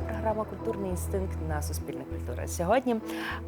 Програма Культурний інстинкт на Суспільне культура. Сьогодні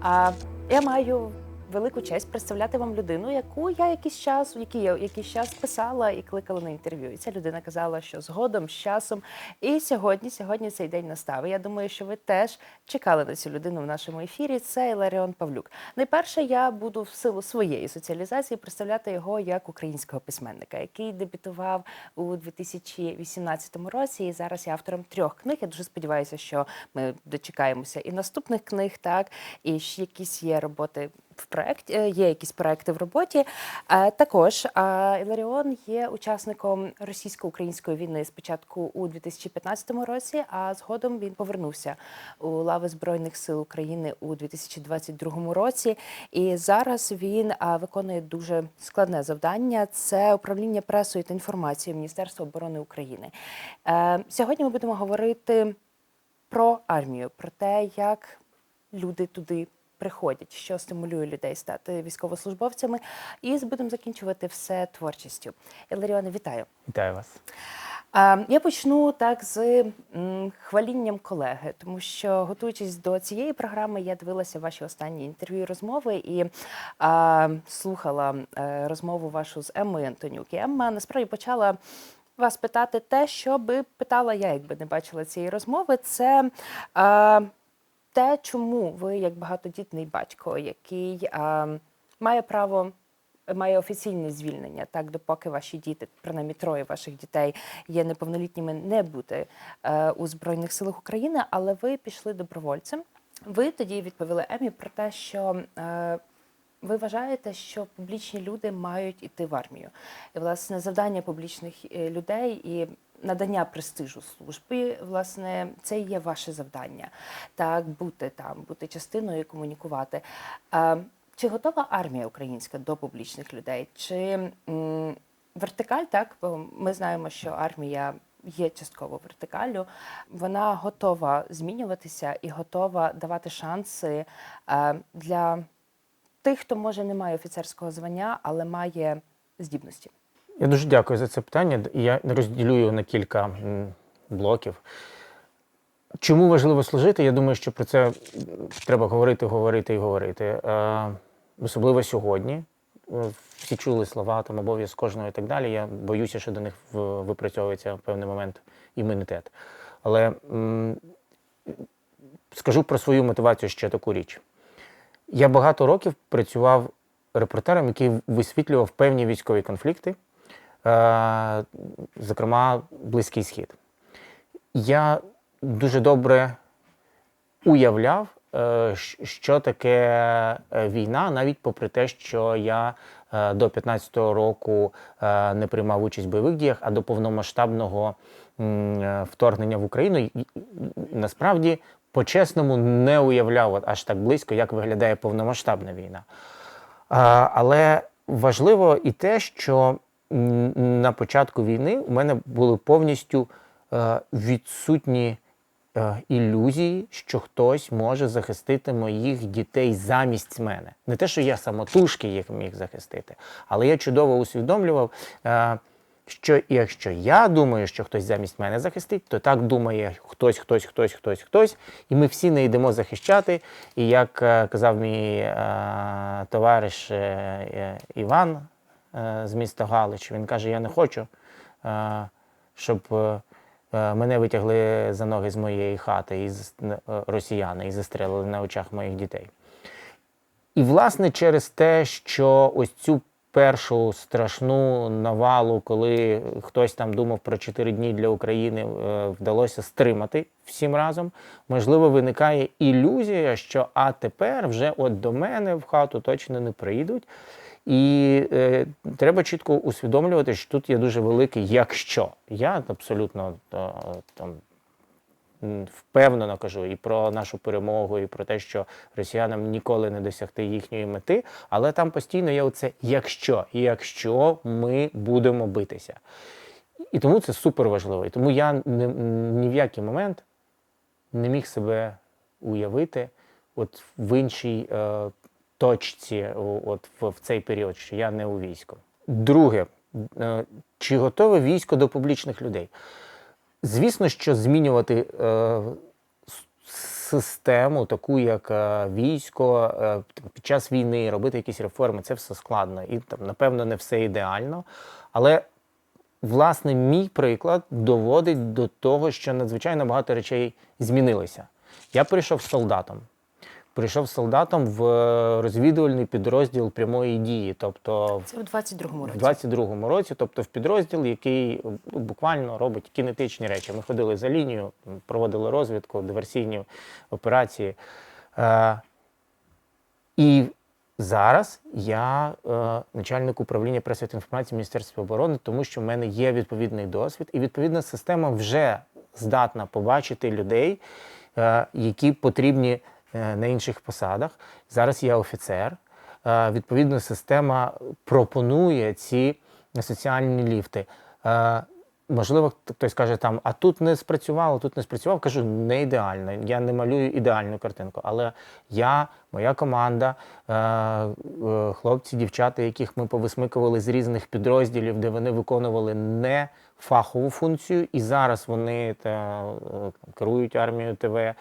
а, я маю велику честь представляти вам людину, яку я якийсь час, який я якийсь час писала і кликала на інтерв'ю. І ця людина казала, що згодом, з часом. І сьогодні, сьогодні цей день настав. Я думаю, що ви теж чекали на цю людину в нашому ефірі. Це Іларіон Павлюк. Найперше, я буду в силу своєї соціалізації представляти його як українського письменника, який дебютував у 2018 році. І зараз є автором трьох книг. Я дуже сподіваюся, що ми дочекаємося і наступних книг, так і якісь є роботи в проєкті, е, є якісь проекти в роботі. Е, Також Іларіон є учасником російсько-української війни спочатку у 2015 році, а згодом він повернувся у лави Збройних сил України у 2022 році. І зараз він виконує дуже складне завдання: це управління пресою та інформацією Міністерства оборони України. Е, Сьогодні ми будемо говорити про армію, про те, як люди туди приходять, що стимулює людей стати військовослужбовцями. І будемо закінчувати все творчістю. Іларіоне, вітаю. Вітаю вас. Я почну так з хвалінням колеги, тому що готуючись до цієї програми, я дивилася ваші останні інтерв'ю і розмови і а, слухала е, розмову вашу з Еммою Антонюк. І Емма насправді почала. Вас питати те, що би питала я, якби не бачила цієї розмови, це е, те, чому ви, як багатодітний батько, який е, має право має офіційне звільнення, так допоки ваші діти, принаймні троє ваших дітей, є неповнолітніми, не бути е, у збройних силах України, але ви пішли добровольцем. Ви тоді відповіли Емі про те, що е, ви вважаєте, що публічні люди мають іти в армію, і власне завдання публічних е, людей і. Надання престижу службі, власне, це є ваше завдання. Так, бути там, бути частиною і комунікувати. Чи готова армія українська до публічних людей? Чи вертикаль, так? Бо ми знаємо, що армія є частково вертикаллю, вона готова змінюватися і готова давати шанси для тих, хто може не має офіцерського звання, але має здібності. Я дуже дякую за це питання. Я розділю його на кілька блоків. Чому важливо служити? Я думаю, що про це треба говорити, говорити і говорити. Е, особливо сьогодні. Всі чули слова, там обов'язок кожного і так далі. Я боюся, що до них випрацьовується в певний момент імунітет. Але м, скажу про свою мотивацію ще таку річ. Я багато років працював репортером, який висвітлював певні військові конфлікти, зокрема Близький Схід. Я дуже добре уявляв, е, що таке е, війна, навіть попри те, що я е, до 15-го року е, не приймав участь в бойових діях, а до повномасштабного е, вторгнення в Україну насправді по-чесному не уявляв аж так близько, як виглядає повномасштабна війна. Але важливо і те, що на початку війни у мене були повністю е, відсутні е, ілюзії, що хтось може захистити моїх дітей замість мене. Не те, що я самотужки їх міг захистити, але я чудово усвідомлював. е, Що якщо я думаю, що хтось замість мене захистить, то так думає хтось, хтось, хтось, хтось, хтось, і ми всі не йдемо захищати. І як казав мій е, товариш е, Іван з міста Галич, він каже: Я не хочу, е, щоб е, е, мене витягли за ноги з моєї хати е, росіяни і застрелили на очах моїх дітей. І, власне, через те, що ось цю першу страшну навалу, коли хтось там думав про 4 дні для України, е, вдалося стримати всім разом, можливо, виникає ілюзія, що а тепер вже от до мене в хату точно не прийдуть. І е, треба чітко усвідомлювати, що тут є дуже великий якщо. Я абсолютно е, там впевнено кажу і про нашу перемогу, і про те, що росіянам ніколи не досягти їхньої мети, але там постійно є оце якщо, якщо ми будемо битися. І тому це супер важливо. І тому я ні, ні в який момент не міг себе уявити от в іншій е, точці, от в, цей період, що я не у війську. Друге, е, чи готове військо до публічних людей? Звісно, що змінювати е, систему, таку як е, військо, е, під час війни робити якісь реформи, це все складно. І там, напевно, не все ідеально. Але власне, мій приклад доводить до того, що надзвичайно багато речей змінилося. Я прийшов солдатом. Прийшов солдатом в е, розвідувальний підрозділ прямої дії, тобто Це у 22-му в році. 22-му році, тобто в підрозділ, який ну, буквально робить кінетичні речі. Ми ходили за лінію, проводили розвідку, диверсійні операції. Е, і зараз я е, начальник управління преси та інформації Міністерства оборони, тому що в мене є відповідний досвід, і відповідна система вже здатна побачити людей, е, які потрібні е, на інших посадах. Зараз я офіцер. Е, відповідно, система пропонує ці соціальні ліфти. Е, Можливо, хтось каже там, а тут не спрацювало, тут не спрацював. Кажу, не ідеально. Я не малюю ідеальну картинку. Але я, моя команда, е, е, хлопці, дівчата, яких ми повисмикували з різних підрозділів, де вони виконували не фахову функцію, і зараз вони та, е, керують армією ТВ,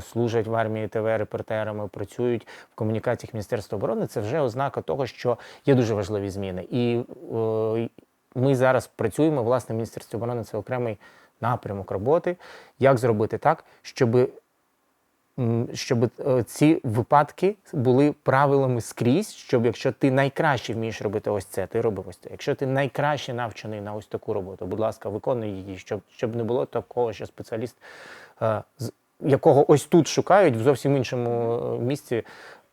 служать в армії ТВ репортерами, працюють в комунікаціях Міністерства оборони. Це вже ознака того, що є дуже важливі зміни. І е, ми зараз працюємо, власне, в Міністерстві оборони це окремий напрямок роботи. Як зробити так, щоб, щоб е, ці випадки були правилами скрізь, щоб якщо ти найкраще вмієш робити ось це, ти робив ось це. Якщо ти найкраще навчений на ось таку роботу, будь ласка, виконуй її, щоб, щоб не було такого, що спеціаліст, е, якого ось тут шукають, в зовсім іншому е, місці,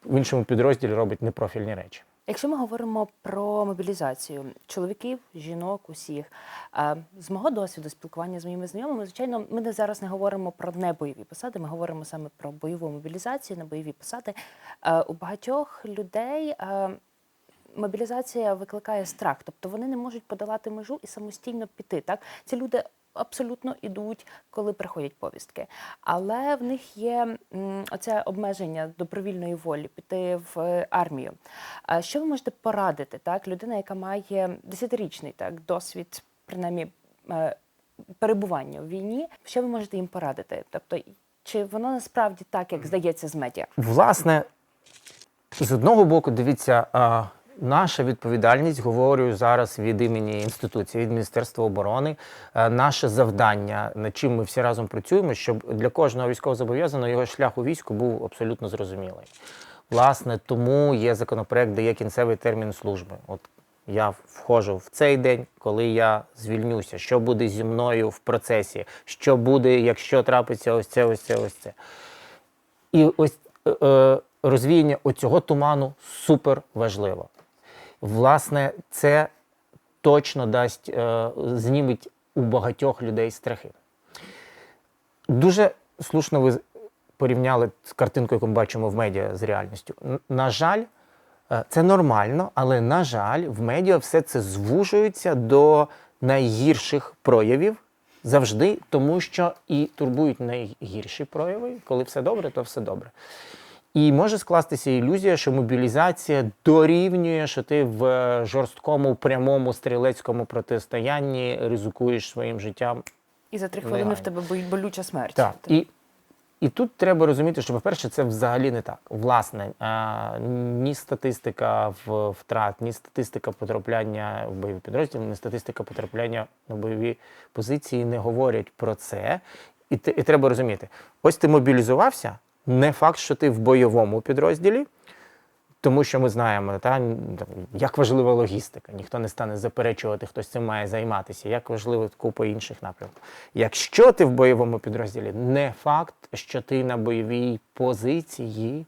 в іншому підрозділі робить непрофільні речі. Якщо ми говоримо про мобілізацію чоловіків, жінок, усіх е, з мого досвіду спілкування з моїми знайомими, звичайно, ми не зараз не говоримо про небойові посади. Ми говоримо саме про бойову мобілізацію на бойові посади. Е, У багатьох людей мобілізація викликає страх, тобто вони не можуть подолати межу і самостійно піти. Так, ці люди. Абсолютно ідуть, коли приходять повістки. Але в них є оце обмеження добровільної волі піти в е, армію. Що ви можете порадити? Так, людина, яка має десятирічний так досвід, принаймні е, перебування в війні, що ви можете їм порадити? Тобто, чи воно насправді так, як здається з медіа? Власне, з одного боку, дивіться, наша відповідальність, говорю зараз від імені інституції, від Міністерства оборони, наше завдання, над чим ми всі разом працюємо, щоб для кожного військовозобов'язаного його шлях у війську був абсолютно зрозумілий. Власне, тому є законопроект, де є кінцевий термін служби. От я входжу в цей день, коли я звільнюся. Що буде зі мною в процесі? Що буде, якщо трапиться ось це, ось це, ось це. І ось е, е, розвіяння оцього туману супер важливо. Власне, це точно дасть, е, знімить у багатьох людей страхи. Дуже слушно ви порівняли з картинкою, яку ми бачимо в медіа з реальністю. На жаль, е, це нормально, але на жаль, в медіа все це звужується до найгірших проявів завжди, тому що і турбують найгірші прояви. Коли все добре, то все добре. І може скластися ілюзія, що мобілізація дорівнює, що ти в е, жорсткому прямому стрілецькому протистоянні ризикуєш своїм життям І за три хвилини в тебе болюча смерть. так. І, і тут треба розуміти, що, по-перше, це взагалі не так. Власне, а, ні статистика втрат, ні статистика потрапляння в бойові підрозділи, ні статистика потрапляння на бойові позиції не говорять про це. І, і треба розуміти: ось ти мобілізувався, не факт, що ти в бойовому підрозділі. Тому що ми знаємо, та, як важлива логістика. Ніхто не стане заперечувати, хтось цим має займатися, як важливо купа інших напрямків. Якщо ти в бойовому підрозділі, не факт, що ти на бойовій позиції,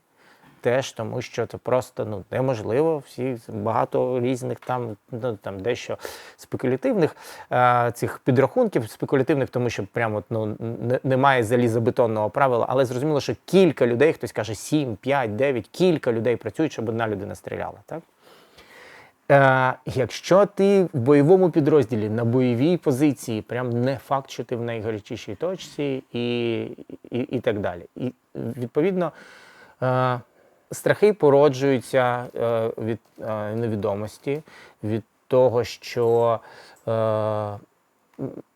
теж тому що це просто ну, неможливо. Всі багато різних там, ну, там дещо спекулятивних е, цих підрахунків, спекулятивних, тому що прямо ну, не, немає залізобетонного правила, але зрозуміло, що кілька людей, хтось каже 7, 5, 9, кілька людей працюють, щоб одна людина стріляла. Так? Е, якщо ти в бойовому підрозділі на бойовій позиції, прям не факт, що ти в найгарячішій точці, і, і, і так далі. І відповідно е, страхи породжуються е, від е, невідомості, від того, що е,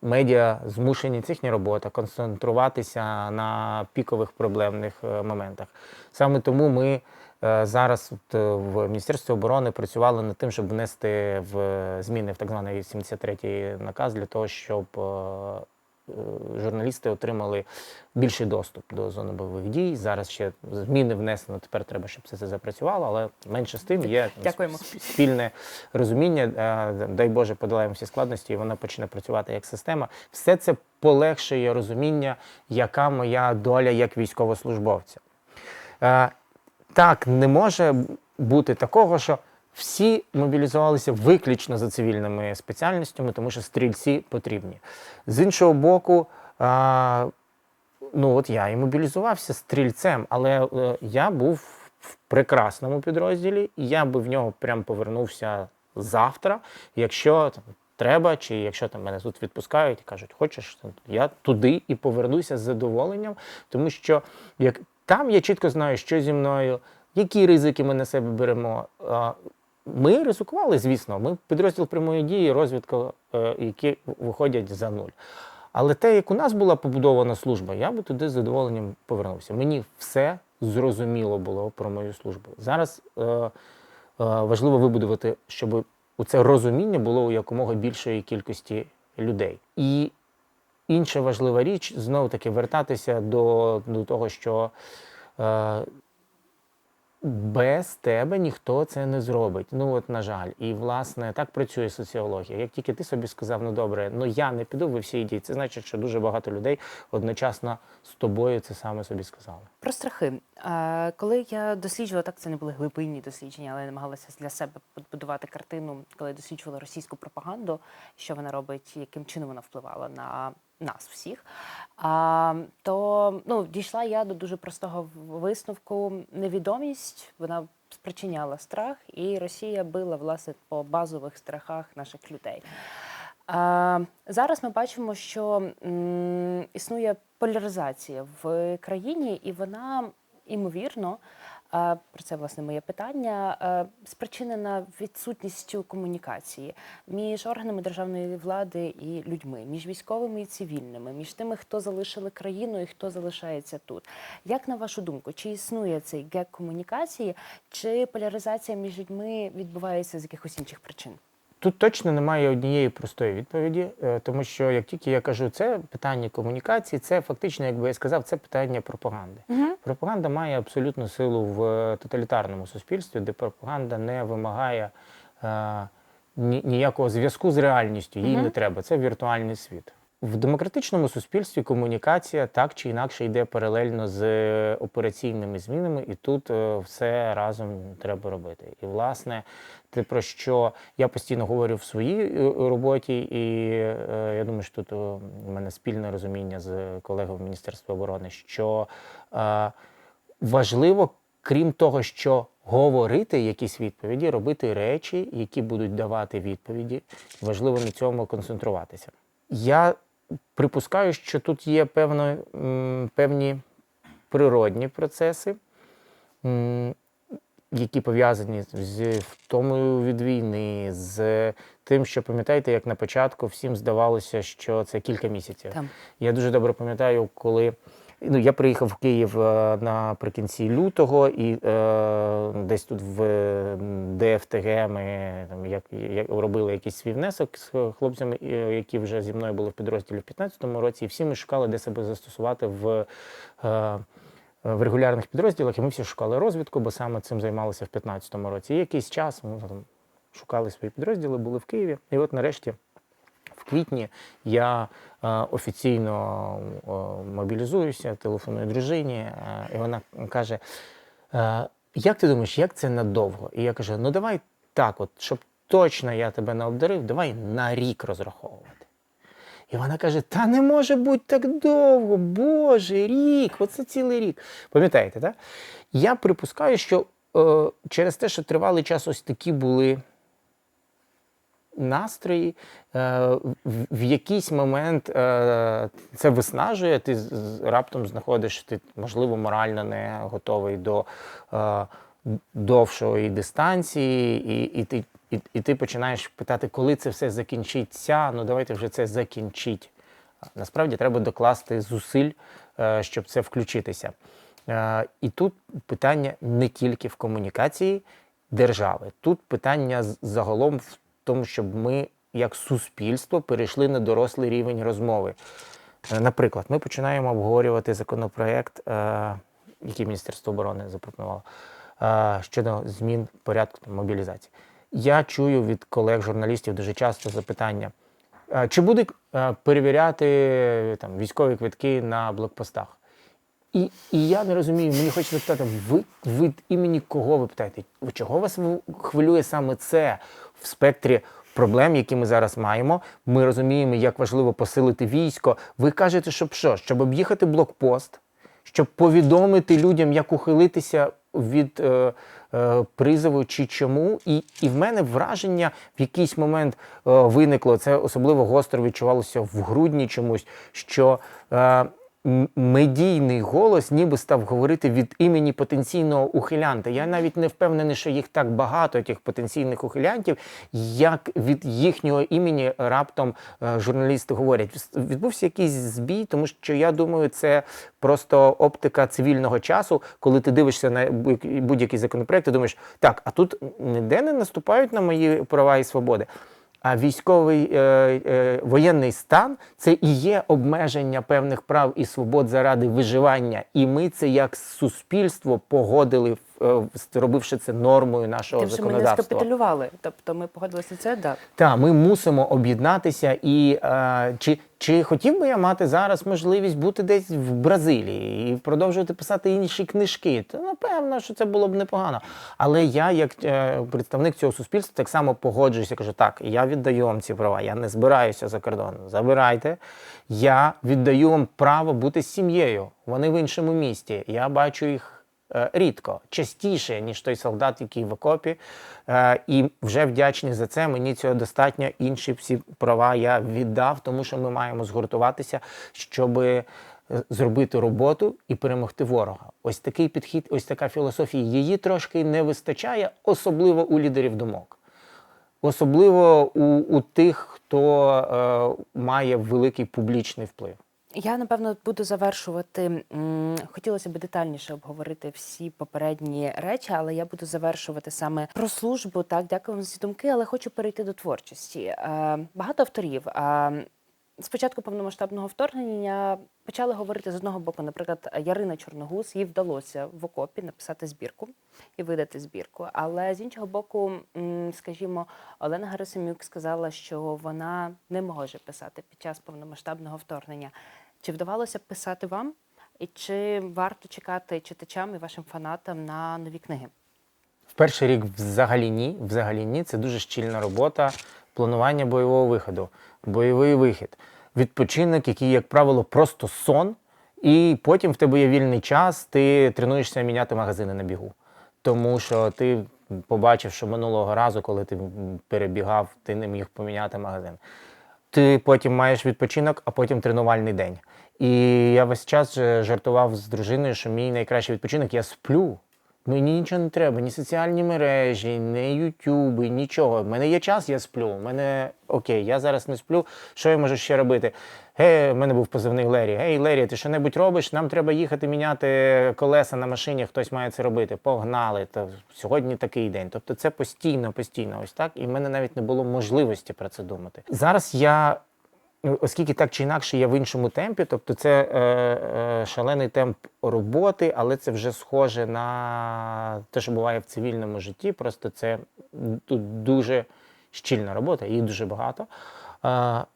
медіа змушені це їхня робота концентруватися на пікових проблемних моментах. Саме тому ми зараз в Міністерстві оборони працювали над тим, щоб внести в зміни в так званий 73-й наказ для того, щоб журналісти отримали більший доступ до зони бойових дій. Зараз ще зміни внесено. Тепер треба, щоб все це запрацювало, але менше з тим є Дякуємо. спільне розуміння. Е, Дай Боже, подолаємо всі складності, і вона почне працювати як система. Все це полегшує розуміння, яка моя доля як військовослужбовця. Е, Так, не може бути такого, що всі мобілізувалися виключно за цивільними спеціальностями, тому що стрільці потрібні. З іншого боку, а, ну от я і мобілізувався стрільцем, але е, я був в прекрасному підрозділі, і я би в нього прям повернувся завтра, якщо там, треба, чи якщо там мене тут відпускають і кажуть, хочеш, я туди і повернуся з задоволенням, тому що як там я чітко знаю, що зі мною, які ризики ми на себе беремо. Ми ризикували, звісно. Ми підрозділ прямої дії, розвідка, е, які виходять за нуль. Але те, як у нас була побудована служба, я би туди з задоволенням повернувся. Мені все зрозуміло було про мою службу. Зараз е, е, важливо вибудувати, щоб це розуміння було у якомога більшої кількості людей. І інша важлива річ знову таки вертатися до, до того, що е, без тебе ніхто це не зробить. Ну от на жаль, і власне так працює соціологія. Як тільки ти собі сказав, ну добре, ну я не піду, ви всі йдіть. Це значить, що дуже багато людей одночасно з тобою це саме собі сказали. Про страхи. Коли я досліджувала, так це не були глибинні дослідження, але я намагалася для себе побудувати картину, коли я досліджувала російську пропаганду, що вона робить, яким чином вона впливала на нас всіх. А, то ну, дійшла я до дуже простого висновку. Невідомість вона спричиняла страх, і Росія била власне по базових страхах наших людей. А, зараз ми бачимо, що м, існує поляризація в країні, і вона імовірно. А, Про це власне моє питання спричинена відсутністю комунікації між органами державної влади і людьми, між військовими і цивільними, між тими, хто залишили країну і хто залишається тут. Як на вашу думку, чи існує цей гек комунікації, чи поляризація між людьми відбувається з якихось інших причин? Тут точно немає однієї простої відповіді, е, тому що як тільки я кажу, це питання комунікації, це фактично, якби я сказав, це питання пропаганди. Угу. Пропаганда має абсолютну силу в е, тоталітарному суспільстві, де пропаганда не вимагає е, ніякого зв'язку з реальністю, їй угу. не треба. Це віртуальний світ. В демократичному суспільстві комунікація так чи інакше йде паралельно з е, операційними змінами, і тут е, все разом треба робити. І, власне, те, про що я постійно говорю в своїй е, роботі, і я думаю, що тут у мене спільне розуміння з колегами в Міністерстві оборони, що важливо, крім того, що говорити якісь відповіді, робити речі, які будуть давати відповіді. Важливо на цьому концентруватися. Я припускаю, що тут є певно, певні природні процеси, які пов'язані з втомою від війни, з тим, що пам'ятаєте, як на початку всім здавалося, що це кілька місяців. Там Я дуже добре пам'ятаю, коли ну, я приїхав в Київ е, наприкінці лютого, і е, десь тут в ДФТГ ми там, як, як, робили якийсь свій внесок з хлопцями, е, які вже зі мною були в підрозділі в 15-му році, і всі ми шукали, де себе застосувати в. Е, в регулярних підрозділах, і ми всі шукали розвідку, бо саме цим займалися в 15-му році. І якийсь час ми там шукали свої підрозділи, були в Києві. І от нарешті квітні я е, офіційно е, мобілізуюся, телефоную дружині, е, і вона каже: Як ти думаєш, як це надовго? І я кажу: ну давай так, от, щоб точно я тебе не обдарив, давай на рік розраховувати. І вона каже: Та не може бути так довго, Боже, рік, оце цілий рік. Пам'ятаєте, так? Я припускаю, що е, через те, що тривалий час ось такі були настрої, е, в, якийсь момент е, це виснажує, ти раптом знаходиш, ти, можливо, морально не готовий до е, довшої дистанції, і, і ти І, і ти починаєш питати, коли це все закінчиться. Ну давайте вже це закінчить. Насправді треба докласти зусиль, щоб це включитися. І тут питання не тільки в комунікації держави, тут питання загалом в тому, щоб ми, як суспільство, перейшли на дорослий рівень розмови. Е, Наприклад, ми починаємо обговорювати законопроект, е, який Міністерство оборони запропонувало е, щодо змін порядку мобілізації. Я чую від колег-журналістів дуже часто запитання: чи будуть перевіряти там, військові квитки на блокпостах? І, і я не розумію, мені хочеться питати, ви від імені кого ви питаєте? Чого вас хвилює саме це в спектрі проблем, які ми зараз маємо? Ми розуміємо, як важливо посилити військо. Ви кажете, щоб що? Щоб об'їхати блокпост, щоб повідомити людям, як ухилитися від е, е, призову чи чому. І, і в мене враження в якийсь момент е, виникло, це особливо гостро відчувалося в грудні чомусь, що. Е, медійний голос ніби став говорити від імені потенційного ухилянта. Я навіть не впевнений, що їх так багато, тих потенційних ухилянтів, як від їхнього імені раптом е, журналісти говорять. Відбувся якийсь збій, тому що я думаю, це просто оптика цивільного часу, коли ти дивишся на будь- будь-який законопроект, ти думаєш, так, а тут ніде не наступають на мої права і свободи. А військовий е, е, воєнний стан це і є обмеження певних прав і свобод заради виживання. І ми це як суспільство погодили, зробивши це нормою нашого Тим, що ми не законодавства. скапітулювали. Тобто ми погодилися це, так. Так, ми мусимо об'єднатися. І е, чи, чи хотів би я мати зараз можливість бути десь в Бразилії і продовжувати писати інші книжки? То напевно, що це було б непогано. Але я, як е, представник цього суспільства, так само погоджуюся. Кажу, так, я віддаю вам ці права. Я не збираюся за кордон. Забирайте. Я віддаю вам право бути з сім'єю. Вони в іншому місті. Я бачу їх е, рідко, частіше, ніж той солдат, який в окопі. Е, І вже вдячний за це. Мені цього достатньо. Інші всі права я віддав, тому що ми маємо згуртуватися, щоб зробити роботу і перемогти ворога. Ось такий підхід, ось така філософія. Її трошки не вистачає, особливо у лідерів думок. Особливо у, у тих, хто е, має великий публічний вплив. Я напевно буду завершувати. Хотілося б детальніше обговорити всі попередні речі, але я буду завершувати саме про службу. Так, дякую вам за ці думки, але хочу перейти до творчості. Е, Багато авторів. З початку повномасштабного вторгнення почали говорити з одного боку, наприклад, Ярина Чорногуз, їй вдалося в окопі написати збірку і видати збірку. Але з іншого боку, скажімо, Олена Герасимюк сказала, що вона не може писати під час повномасштабного вторгнення. Чи вдавалося писати вам? І чи варто чекати читачам і вашим фанатам на нові книги? В перший рік взагалі ні. Взагалі ні. Це дуже щільна робота, планування бойового виходу, бойовий вихід, відпочинок, який, як правило, просто сон. І потім в тебе є вільний час, ти тренуєшся міняти магазини на бігу. Тому що ти побачив, що минулого разу, коли ти перебігав, ти не міг поміняти магазин. Ти потім маєш відпочинок, а потім тренувальний день. І я весь час жартував з дружиною, що мій найкращий відпочинок я сплю. Мені нічого не треба, ні соціальні мережі, ні ютюби, нічого. У мене є час, я сплю. У мене окей, я зараз не сплю. Що я можу ще робити? Гей, в мене був позивний Лері. Гей, Лері, ти що-небудь робиш? Нам треба їхати міняти колеса на машині, хтось має це робити. Погнали. То сьогодні такий день. Тобто це постійно, постійно, ось так. І в мене навіть не було можливості про це думати. Зараз я оскільки так чи інакше я в іншому темпі, тобто це е, е, шалений темп роботи, але це вже схоже на те, що буває в цивільному житті. Просто це тут дуже щільна робота, її дуже багато. Е,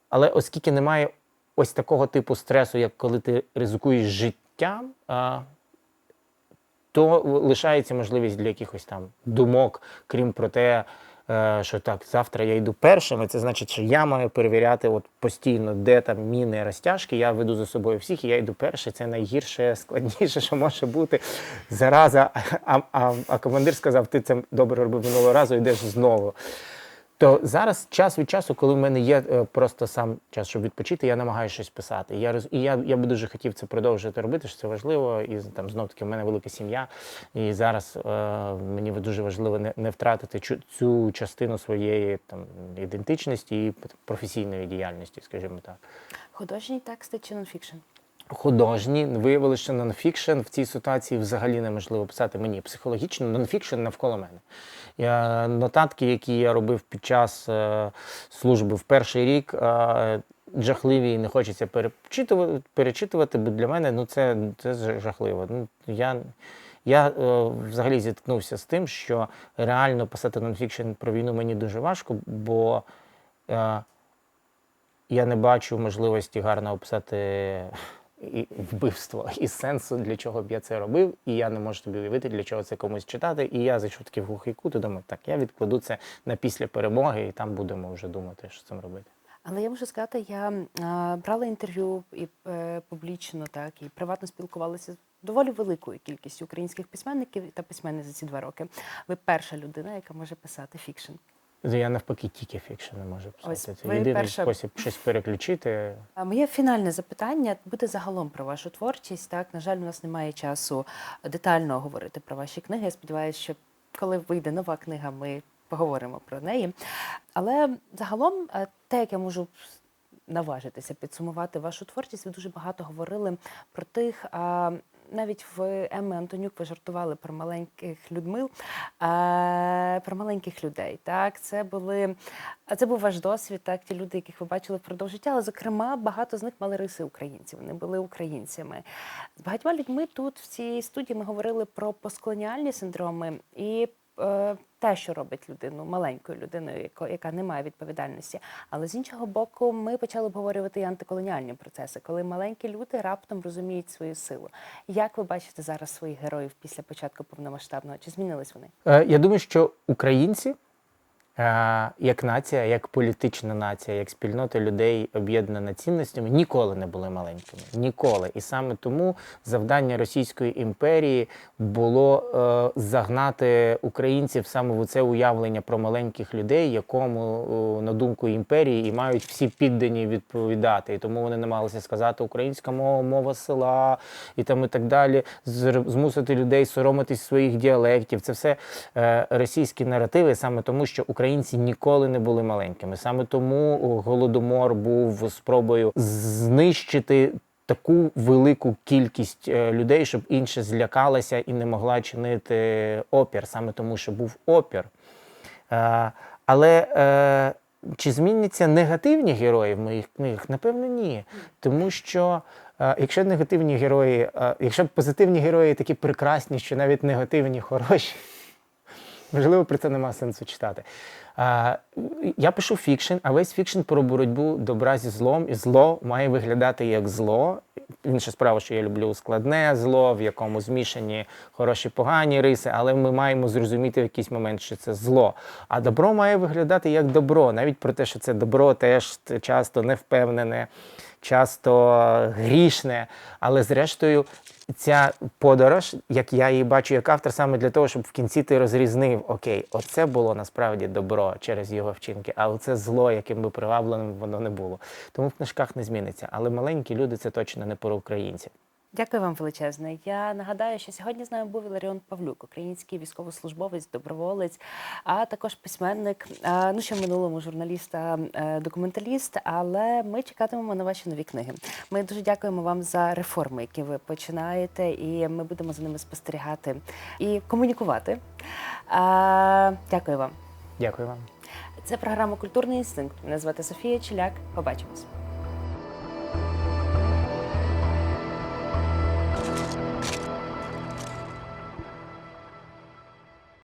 але оскільки немає ось такого типу стресу, як коли ти ризикуєш життям, е, то лишається можливість для якихось там думок, крім про те, що так, завтра я йду першим, і це значить, що я маю перевіряти от постійно, де там міни розтяжки. Я веду за собою всіх, і я йду перший. Це найгірше, складніше, що може бути. Зараза. А, а, а командир сказав, ти це добре робив минулого разу, йдеш знову. То зараз час від часу, коли в мене є е, просто сам час, щоб відпочити, я намагаюся щось писати. Я роз... І я, я би дуже хотів це продовжувати робити, що це важливо. І там знов таки в мене велика сім'я. І зараз е, мені дуже важливо не, не втратити цю, цю частину своєї там ідентичності і професійної діяльності, скажімо так. Художні тексти чи нонфікшн? Художні виявилося, що нонфікшн в цій ситуації взагалі неможливо писати мені. Психологічно нонфікшн навколо мене. Я, нотатки, які я робив під час е, служби в перший рік, е, жахливі і не хочеться перечитувати, перечитувати, бо для мене ну, це, це жахливо. Ну, я, я е, взагалі зіткнувся з тим, що реально писати нонфікшн про війну мені дуже важко, бо е, я не бачу можливості гарно описати і вбивство і сенсу, для чого б я це робив, і я не можу собі уявити, для чого це комусь читати. І я зайшов таки в глухий кут і думаю, так, я відкладу це на після перемоги, і там будемо вже думати, що цим робити. Але я можу сказати, я а, брала інтерв'ю і е, публічно, так і приватно спілкувалася з доволі великою кількістю українських письменників та письменниць за ці два роки. Ви перша людина, яка може писати фікшн. Я навпаки тільки фікшн не можу писати. Ось це ви єдиний перша- спосіб щось переключити. А Моє фінальне запитання буде загалом про вашу творчість. Так, на жаль, у нас немає часу детально говорити про ваші книги. Я сподіваюся, що коли вийде нова книга, ми поговоримо про неї. Але загалом, е, те, як я можу наважитися підсумувати вашу творчість, ви дуже багато говорили про тих. а, Навіть в Емми Антонюк ви жартували про маленьких Людмил, а, про маленьких людей. Так, це були це був ваш досвід, так ті люди, яких ви бачили впродовж життя. Але зокрема, багато з них мали риси українців. Вони були українцями. З багатьма людьми тут в цій студії ми говорили про постколоніальні синдроми і. Те, що робить людину маленькою людиною, яка не має відповідальності, але з іншого боку, ми почали обговорювати і антиколоніальні процеси, коли маленькі люди раптом розуміють свою силу. Як ви бачите зараз своїх героїв після початку повномасштабного? Чи змінились вони? Е, Я думаю, що українці, як нація, як політична нація, як спільнота людей, об'єднана цінностями, ніколи не були маленькими. Ніколи. І саме тому завдання Російської імперії було е, загнати українців саме в це уявлення про маленьких людей, якому, е, на думку імперії, і мають всі піддані відповідати. І тому вони намагалися сказати українська мова, мова села і там і так далі, змусити людей соромитись своїх діалектів. Це все е, російські наративи, саме тому, що українці ніколи не були маленькими. Саме тому голодомор був спробою знищити. Таку велику кількість е, людей, щоб інше злякалася і не могла чинити опір, саме тому, що був опір. Е, але е, чи зміняться негативні герої в моїх книгах? Напевно, ні. Тому що е, якщо негативні герої, е, якщо позитивні герої такі прекрасні, що навіть негативні хороші, можливо, про це нема сенсу читати. Е, я пишу фікшн, а весь фікшн про боротьбу добра зі злом, і зло має виглядати як зло. Інша справа, що я люблю складне зло, в якому змішані хороші погані риси, але ми маємо зрозуміти в якийсь момент, що це зло. А добро має виглядати як добро, навіть про те, що це добро теж часто невпевнене, часто грішне. Але зрештою, ця подорож, як я її бачу як автор, саме для того, щоб в кінці ти розрізнив, окей, оце було насправді добро через його вчинки, а оце зло, яким би привабленим воно не було. Тому в книжках не зміниться. Але маленькі люди це точно не про українців. Дякую вам величезне. Я нагадаю, що сьогодні з нами був Іларіон Павлюк, український військовослужбовець, доброволець, а також письменник. Ну ще в минулому журналіст та е, документаліст. Але ми чекатимемо на ваші нові книги. Ми дуже дякуємо вам за реформи, які ви починаєте, і ми будемо за ними спостерігати і комунікувати. Дякую вам. Дякую вам. Це програма Культурний інстинкт. Мене звати Софія Чіляк. Побачимось.